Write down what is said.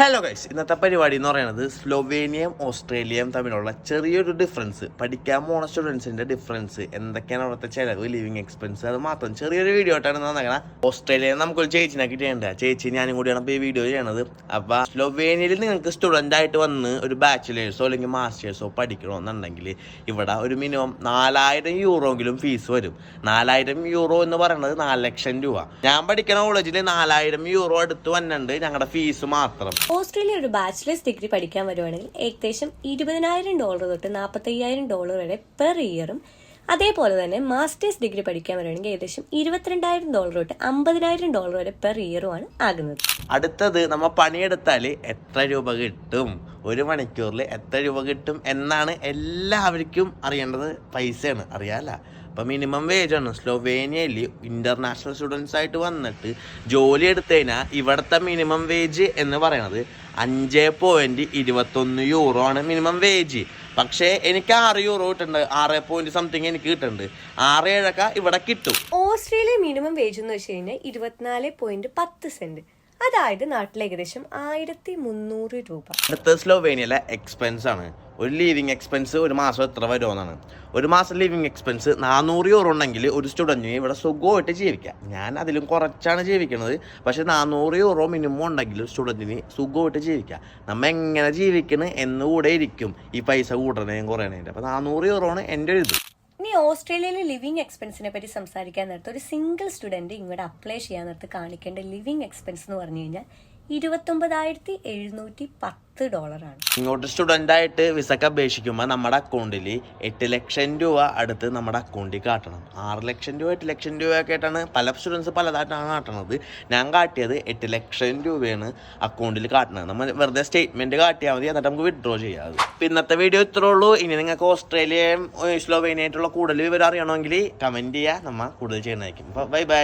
Hello guys ഇന്നത്തെ പരിപാടി എന്ന് പറയുന്നത് സ്ലൊവേനിയയും ഓസ്ട്രേലിയയും തമ്മിലുള്ള ചെറിയൊരു ഡിഫറൻസ് പഠിക്കാൻ പോണ സ്റ്റുഡൻസിന്റെ ഡിഫറൻസ് എന്തൊക്കെയാണ് അവിടുത്തെ ചിലവ് ലിവിങ് എക്സ്പെൻസ് അത് മാത്രം. ചെറിയൊരു വീഡിയോ ആയിട്ടാണ് നന്നാക്കണം ഓസ്ട്രേലിയയിൽ നമുക്കൊരു ചേച്ചിനെ കിട്ടിയേണ്ട ചേച്ചി ഞാനും കൂടിയാണ് ഇപ്പോൾ ഈ വീഡിയോ ചെയ്യണത്. അപ്പൊ സ്ലൊവേനിയയിൽ നിങ്ങൾക്ക് സ്റ്റുഡന്റ് ആയിട്ട് വന്ന് ഒരു ബാച്ചിലേഴ്സോ അല്ലെങ്കിൽ മാസ്റ്റേഴ്സോ പഠിക്കണമെന്നുണ്ടെങ്കിൽ ഇവിടെ ഒരു മിനിമം നാലായിരം യൂറോങ്കിലും ഫീസ് വരും. നാലായിരം യൂറോ എന്ന് പറയുന്നത് നാല് ലക്ഷം രൂപ. ഞാൻ പഠിക്കുന്ന കോളേജിൽ നാലായിരം യൂറോ അടുത്ത് വന്നിട്ടുണ്ട്. ഞങ്ങളുടെ ഫീസ് മാത്രം. ഓസ്ട്രേലിയ ഒരു ബാച്ചിലേഴ്സ് ഡിഗ്രി പഠിക്കാൻ വരുവാണെങ്കിൽ ഏകദേശം ഇരുപതിനായിരം ഡോളർ തൊട്ട് നാൽപ്പത്തയ്യായിരം ഡോളർ വരെ പെർ ഇയറും അതേപോലെ തന്നെ മാസ്റ്റേഴ്സ് ഡിഗ്രി പഠിക്കാൻ വരുവാണെങ്കിൽ ഏകദേശം ഇരുപത്തിരണ്ടായിരം ഡോളർ തൊട്ട് അമ്പതിനായിരം ഡോളർ വരെ പെർ ആണ് ആകുന്നത്. അടുത്തത് നമ്മൾ പണിയെടുത്താൽ എത്ര രൂപ കിട്ടും? ഒരു മണിക്കൂറിൽ എത്ര രൂപ കിട്ടും? എന്നാണ് എല്ലാവർക്കും അറിയേണ്ടത്. പൈസയാണ് അറിയാല അപ്പം മിനിമം വേജ് ആണ്. സ്ലൊവേനിയയിൽ ഇന്റർനാഷണൽ സ്റ്റുഡൻസ് ആയിട്ട് വന്നിട്ട് ജോലി എടുത്തു കഴിഞ്ഞാൽ ഇവിടുത്തെ മിനിമം വേജ് എന്ന് പറയുന്നത് അഞ്ച് പോയിന്റ് ഇരുപത്തൊന്ന് യൂറോ ആണ് മിനിമം വേജ് പക്ഷേ എനിക്ക് ആറ് യൂറോ കിട്ടുന്നുണ്ട് ആറ് പോയിന്റ് സംതിങ് എനിക്ക് കിട്ടുന്നുണ്ട് ആറ് ഏഴൊക്കെ ഇവിടെ കിട്ടും. ഓസ്ട്രേലിയ മിനിമം വേജ് എന്ന് വെച്ച് കഴിഞ്ഞാൽ ഇരുപത്തിനാല് പോയിന്റ് പത്ത് സെന്റ് അതായത് നാട്ടിൽ ഏകദേശം ആയിരത്തി മുന്നൂറ് രൂപ. അടുത്ത സ്ലോവേനിയയിലെ എക്സ്പെൻസ് ആണ്. ഒരു ലീവിങ് എക്സ്പെൻസ് ഒരു മാസം എത്ര വരുമെന്നാണ്. ഒരു മാസം ലീവിങ് എക്സ്പെൻസ് നാനൂറ് യൂറോ ഉണ്ടെങ്കിൽ ഒരു സ്റ്റുഡന്റിന് ഇവിടെ സുഖമായിട്ട് ജീവിക്കാം. ഞാൻ അതിലും കുറച്ചാണ് ജീവിക്കുന്നത്. പക്ഷേ നാനൂറ് യൂറോ മിനിമം ഉണ്ടെങ്കിൽ സ്റ്റുഡന്റിന് സുഖമായിട്ട് ജീവിക്കാം. നമ്മൾ എങ്ങനെ ജീവിക്കണം എന്നുകൂടെ ഇരിക്കും. ഈ പൈസ കൂട്ടണേയും കുറയണേന്റെ അപ്പോൾ നാനൂറ് യൂറോ ആണ് എന്റെ ഒരു ഇത്. ഇനി ഓസ്ട്രേലിയയിലെ ലിവിങ് എക്സ്പെൻസിനെ പറ്റി സംസാരിക്കാൻ നേരത്തെ ഒരു സിംഗിൾ സ്റ്റുഡന്റ് ഇങ്ങോട്ട് അപ്ലൈ ചെയ്യാൻ നേരത്ത് കാണിക്കേണ്ട ലിവിങ് എക്സ്പെൻസ് എന്ന് പറഞ്ഞു കഴിഞ്ഞാൽ ഇരുപത്തൊമ്പതായിരത്തി എഴുന്നൂറ്റി പത്ത് ഡോളറാണ്. ഇങ്ങോട്ട് സ്റ്റുഡന്റ് ആയിട്ട് വിസക്ക് അപേക്ഷിക്കുമ്പോൾ നമ്മുടെ അക്കൗണ്ടിൽ എട്ട് ലക്ഷം രൂപ അടുത്ത് നമ്മുടെ അക്കൗണ്ടിൽ കാട്ടണം. ആറ് ലക്ഷം രൂപ എട്ട് ലക്ഷം രൂപയൊക്കെ ആയിട്ടാണ് പല സ്റ്റുഡൻസ് പലതായിട്ടാണ് കാട്ടണത്. ഞാൻ കാട്ടിയത് എട്ട് ലക്ഷം രൂപയാണ് അക്കൗണ്ടിൽ കാട്ടണത്. നമ്മൾ വെറുതെ സ്റ്റേറ്റ്മെന്റ് കാട്ടിയാൽ മതി എന്നിട്ട് നമുക്ക് വിഡ്രോ ചെയ്യാം ഇന്നത്തെ വീഡിയോ ഇത്രേ ഉള്ളൂ. ഇനി നിങ്ങൾക്ക് ഓസ്ട്രേലിയയും സ്ലോവേനിയായിട്ടുള്ള കൂടുതൽ വിവരം അറിയണമെങ്കിൽ കമന്റ് ചെയ്യുക നമ്മൾ കൂടുതൽ ചെയ്യുന്നതായിരിക്കും. അപ്പോൾ ബൈ ബൈ